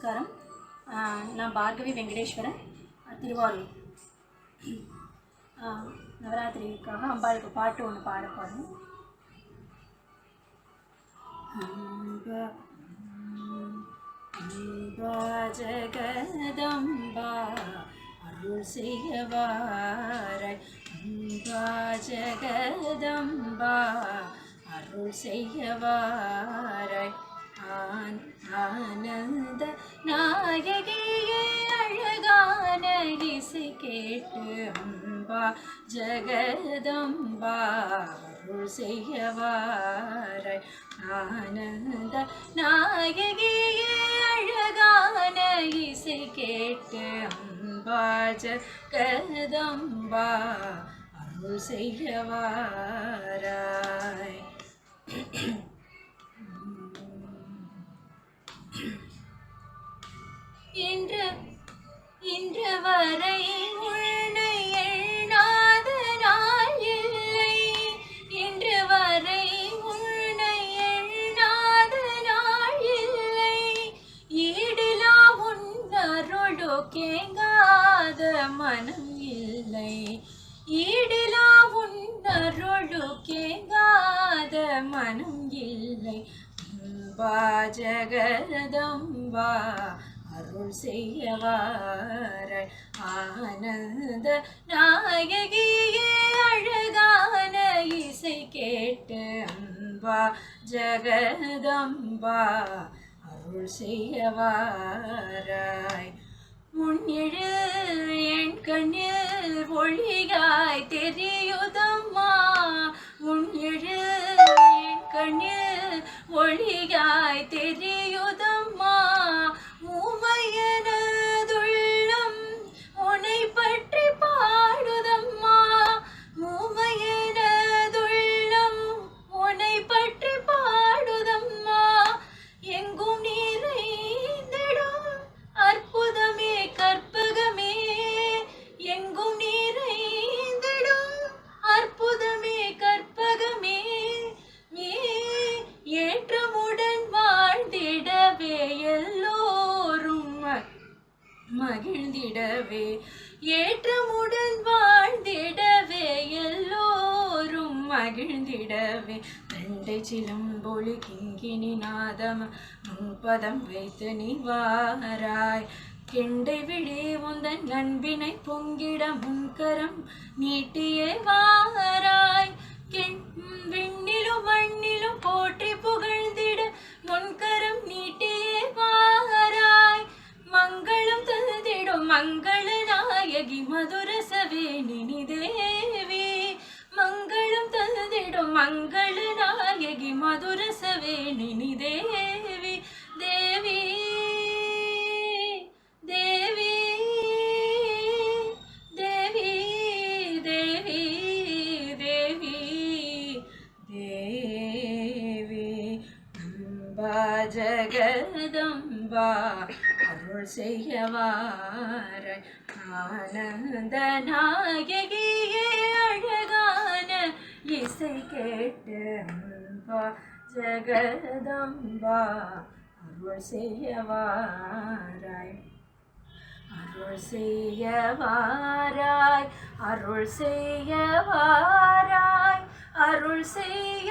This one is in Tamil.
அனைவருக்கும் நமஸ்காரம் ஆஹ் நான் பார்கவி வெங்கடேஸ்வரன் அஹ் திருவாரூர் ஆஹ் நவராத்திரிக்காக அம்பாளுக்கு பாட்டு ஒன்று பாட போகிறோம் அம்பா அம்பா ஜகதம்பா அருள் செய்யவாராய் அம்பா ஜகதம்பா அருள் செய்யவாராய் ஆன் ஆனந்த நாயகியே அழகான இசை கேட்டு அம்பா ஜகதம்பா அருள் ஆனந்த நாயகியே அழகான இசை கேட்டு அம்பா ஜகதம்பா அருள் செய்யவாராய். கேங்காத மனம் இல்லை. ஈடிலா உன் கேங்காத மனம் இல்லை. அம்பா ஜகதம்பா அருள் செய்யவார ஆனந்த நாயகியே அழகான இசை கேட்டு அம்பா ஜகதம்பா அருள் செய்யவாராய். முன்னிழு என் கண்ணில் மகிழ்ந்திடவே ஏற்றமுடன் வாழ்ந்திடவே எல்லோரும் மகிழ்ந்திடவே. தண்டை சிலம்பொழி கிங்கினி நாதம் முன்பதம் வைத்து நீ வாராய் கெண்டை விழி உந்தன் நண்பினை பொங்கிட முன்கரம் நீட்டியே வாராய் தந்திடும் மங்கள நாயகி மதுரசவே நினி தேவி. மங்களம் தந்திடும் மங்கள நாயகி மதுரசவே நினி தேவி. ஜகதம்பா அருள் செய்யவார ஆனந்த நாயகியே அழகான இசை கேட்டம்பா ஜகதம்பா அருள் செய்யவாராய். அருள் செய்யவாராய் அருள் செய்யவாராய் அருள் செய்ய